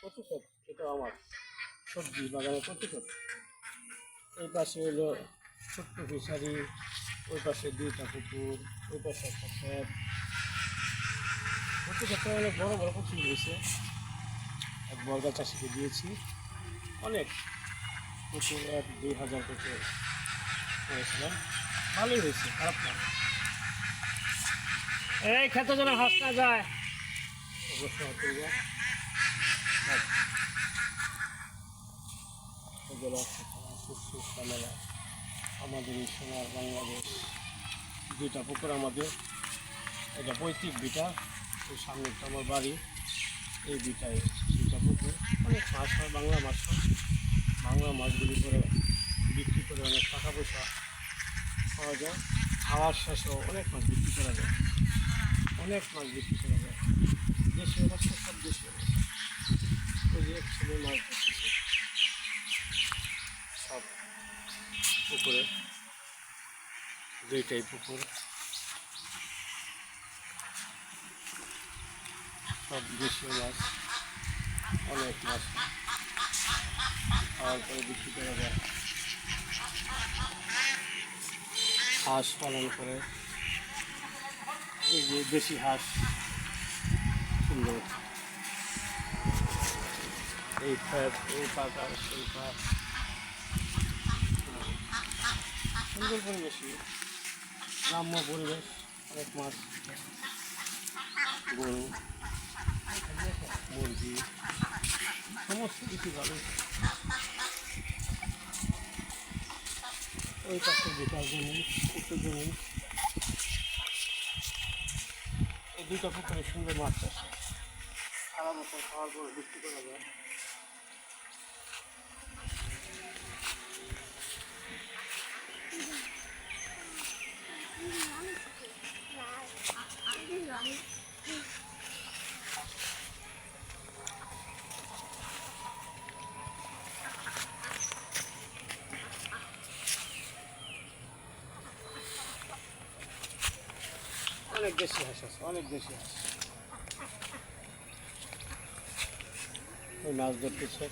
ক্ষেত এটা আমার সবজি বাগানের কচু ক্ষেত এই পাশে হলো ছোট্ট ফিশারি, ওই পাশে দুইটা পুকুর, ওই পাশে একটা ক্ষেত কচু ক্ষেত্রে অনেক বড় বড় কচু হয়েছে। এক বর্গা চাষিকে দিয়েছি। অনেক প্রচুর এক দুই হাজার কচু করেছিলাম। ভালোই হয়েছে, খারাপ না। এই খেতে যেন হাসনা যায়। অবশ্যই সব সুস্থ আমাদের এই সোনার বাংলাদেশ, দুইটা পুকুর আমাদের এটা পৈতৃক বিটা ওই সামনেটা আমার বাড়ি, এই বিটায় দুইটা পুকুর। অনেক মাছ হয়, বাংলা মাছ হয়। বাংলা মাছগুলি করে বিক্রি করে অনেক টাকা পয়সা পাওয়া যায়। খাওয়ার শেষেও অনেক মাছ বিক্রি করা যায়। অনেক মাছ বিক্রি করা যায়। দেশীয় মাছ সব দেশীয় মাছ। ওই ছেলে মাছ সব পুকুরে, দুইটাই পুকুর। সব দেশীয় মাছ, অনেক মাছ। খাওয়ার পরে বিক্রি করা যায়। হাঁস পালন করে। এই যে দেশি হাঁস, সুন্দর। এই ফ্যাট, এই পাতা, সেই পাত। সুন্দর পরিবেশই গ্রাম্য পরিবেশ অনেক মাছ গরু মুরগি সমস্ত কিছু ভালো ওই পাশে বেকার জমি উত্তর জমি এই দুটো পুকুরে সুন্দর মাছ চাষ সারা বছর খাওয়ার পর বিক্রি করা যায় অনেক দেশি হাঁস আছে অনেক দেশি হাঁস। ওই মাছ ধরতেছে।